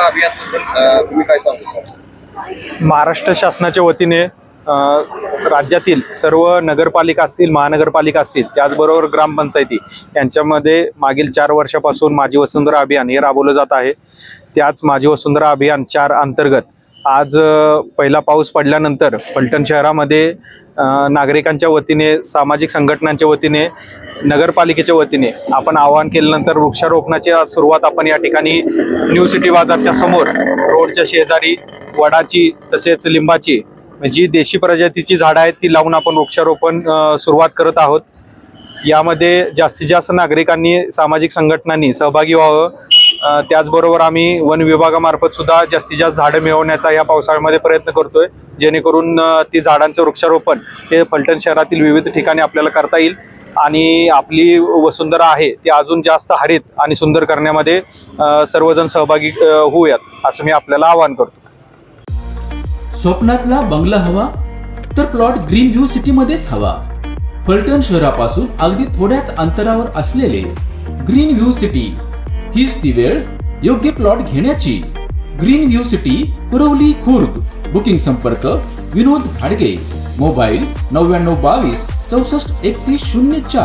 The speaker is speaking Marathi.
माझी अभियानबद्दल तुम्ही काय सांगू महाराष्ट्र शासनाच्या वतीने राज्यातील सर्व नगरपालिका असतील महानगरपालिका असतील त्याचबरोबर ग्रामपंचायती यांच्यामध्ये मागील चार वर्षापासून माझी वसुंधरा अभियान हे राबवलं जात आहे. त्याच माझी वसुंधरा अभियान चार अंतर्गत आज पहिला पाऊस पडल्यानंतर पलटण शहरामध्ये नागरिकांच्या वतीने सामाजिक संघटनांच्या वतीने नगरपालिकेच्या वतीने आपण आवाहन केल्यानंतर वृक्षारोपणाची सुरुवात आपण या ठिकाणी न्यू सिटी बाजारच्या समोर रोडच्या शेजारी वडाची तसेच लिंबाची जी देशी प्रजातीची झाडं आहेत ती लावून आपण वृक्षारोपण सुरुवात करत आहोत. यामध्ये जास्तीत जास्त नागरिकांनी सामाजिक संघटनांनी सहभागी व्हावं. त्याचबरोबर आम्ही वन विभागामार्फत सुद्धा जास्तीत जास्त झाडं मिळवण्याचा या पावसाळ्यामध्ये प्रयत्न करतोय. जेणेकरून ती झाडांचं वृक्षारोपण हे फलटण शहरातील विविध ठिकाणी आपल्याला करता येईल. आणि आपली वसुंधरा आहे ती अजून जास्त हरित आणि सुंदर करण्यामध्ये सर्वजण सहभागी होऊयात असं मी आपल्याला आवाहन करतो. स्वप्नातला बंगला हवा तर प्लॉट ग्रीन व्ह्यू सिटी मध्येच हवा. फलटण शहरापासून अगदी थोड्याच अंतरावर असलेले ग्रीन व्ह्यू सिटी. हीच ती वेळ योग्य प्लॉट घेण्याची. Green view city Kurwali Khurd. Booking संपर्क विनोद भाडगे मोबाईल नव्याण्णव बावीस चौसष्ट एकतीस शून्य चार.